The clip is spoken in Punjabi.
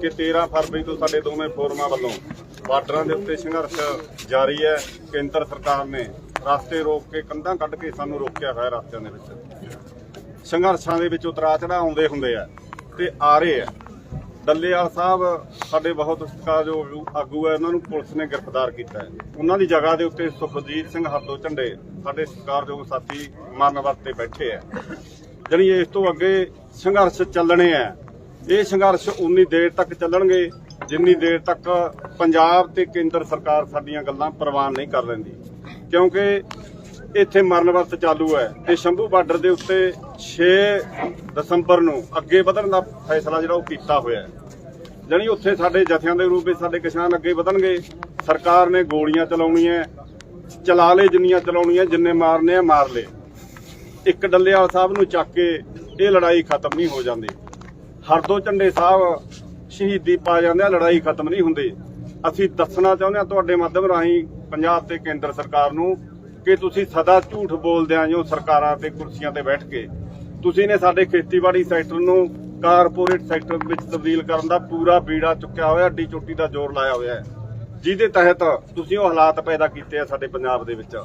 ਕਿ 13 ਫਰਵਰੀ ਤੋਂ ਸਾਡੇ ਦੋਵੇਂ ਫੋਰਮਾਂ ਵੱਲੋਂ ਬਾਰਡਰਾਂ ਦੇ ਉੱਤੇ ਸੰਘਰਸ਼ ਜਾਰੀ ਹੈ, ਕੇਂਦਰ ਸਰਕਾਰ ਨੇ ਰਸਤੇ ਰੋਕ ਕੇ ਕੰਧਾਂ ਕੱਢ ਕੇ ਸਾਨੂੰ ਰੋਕਿਆ ਹੋਇਆ ਰਸਤਿਆਂ ਦੇ ਵਿੱਚ। ਸੰਘਰਸ਼ਾਂ ਦੇ ਵਿੱਚ ਉਤਰਾ ਚੜਾ ਆਉਂਦੇ ਹੁੰਦੇ ਆ ਤੇ ਆ ਰਹੇ ਆ। ਡੱਲੇਵਾਲ ਸਾਹਿਬ, ਸਾਡੇ ਬਹੁਤ ਸਤਿਕਾਰਯੋਗ ਆਗੂ- ਹੈ ਉਹਨਾਂ ਨੂੰ ਪੁਲਿਸ ਨੇ ਗ੍ਰਿਫਤਾਰ ਕੀਤਾ ਹੈ। ਉਹਨਾਂ ਦੀ ਜਗ੍ਹਾ ਦੇ ਉੱਤੇ ਸੁਖਜੀਤ ਸਿੰਘ ਹੱਦੋਂ ਝੰਡੇ ਸਾਡੇ ਸਤਿਕਾਰਯੋਗ ਸਾਥੀ ਮਰਨ ਵਰਤੇ ਬੈਠੇ ਆ। ਜਾਣੀ ਇਸ ਤੋਂ ਅੱਗੇ ਸੰਘਰਸ਼ ਚੱਲਣੇ ਆ। ਇਹ ਸੰਘਰਸ਼ ਉਨੀ ਦੇਰ ਤੱਕ ਚੱਲਣਗੇ, ਜਿੰਨੀ ਦੇਰ ਤੱਕ ਪੰਜਾਬ ਤੇ ਕੇਂਦਰ ਸਰਕਾਰ ਸਾਡੀਆਂ ਗੱਲਾਂ ਪ੍ਰਵਾਨ ਨਹੀਂ ਕਰ ਲੈਂਦੀ। ਕਿਉਂਕਿ ਇੱਥੇ ਮਰਨ ਵਰਤ ਚਾਲੂ ਹੈ ਤੇ ਸ਼ੰਭੂ ਬਾਰਡਰ ਦੇ ਉੱਤੇ 6 ਦਸੰਬਰ ਨੂੰ ਅੱਗੇ ਵਧਣ ਦਾ ਫੈਸਲਾ ਜਿਹੜਾ ਉਹ ਕੀਤਾ ਹੋਇਆ ਹੈ। ਜਾਣੀ ਉੱਥੇ ਸਾਡੇ ਜਥਿਆਂ ਦੇ ਰੂਪ ਵਿੱਚ ਸਾਡੇ ਕਿਸਾਨ ਅੱਗੇ ਵਧਣਗੇ, ਸਰਕਾਰ ਨੇ ਗੋਲੀਆਂ ਚਲਾਉਣੀਆਂ, ਚਲਾ ਲੇ ਜਿੰਨੀਆਂ ਚਲਾਉਣੀਆਂ, ਜਿੰਨੇ ਮਾਰਨੇ ਆ, ਮਾਰ ਲੇ ਇੱਕ ਡੱਲੇਵਾਲ ਸਾਹਿਬ ਨੂੰ ਚੱਕ ਕੇ ਇਹ ਲੜਾਈ ਖਤਮ ਨਹੀਂ ਹੋ ਜਾਂਦੀ। ਹਰਦੋ ਝੰਡੇ ਸਾਹਿਬ ਸ਼ਹੀਦੀ ਪਾ ਜਾਂਦੇ ਆ, ਲੜਾਈ ਖਤਮ ਨਹੀਂ ਹੁੰਦੀ। ਅਸੀਂ ਦੱਸਣਾ ਚਾਹੁੰਦੇ ਆ ਤੁਹਾਡੇ ਮਾਧਿਅਮ ਰਾਹੀਂ ਪੰਜਾਬ ਤੇ ਕੇਂਦਰ ਸਰਕਾਰ ਨੂੰ ਕਿ ਤੁਸੀਂ ਸਦਾ ਝੂਠ ਬੋਲਦੇ ਆਂ ਜੋ ਸਰਕਾਰਾਂ ਤੇ ਕੁਰਸੀਆਂ ਤੇ ਬੈਠ ਕੇ ਤੁਸੀਂ ਨੇ ਸਾਡੇ ਖੇਤੀਬਾੜੀ ਸੈਕਟਰ ਨੂੰ ਕਾਰਪੋਰੇਟ ਸੈਕਟਰ ਵਿੱਚ ਤਬਦੀਲ ਕਰਨ ਦਾ ਪੂਰਾ ਬੀੜਾ ਚੁੱਕਿਆ ਹੋਇਆ ਅੱਡੀ ਚੋਟੀ ਦਾ ਜ਼ੋਰ ਲਾਇਆ ਹੋਇਆ ਹੈ। ਜਿਹਦੇ ਤਹਿਤ ਤੁਸੀਂ ਉਹ ਹਾਲਾਤ ਪੈਦਾ ਕੀਤੇ ਆ ਸਾਡੇ ਪੰਜਾਬ ਦੇ ਵਿੱਚ।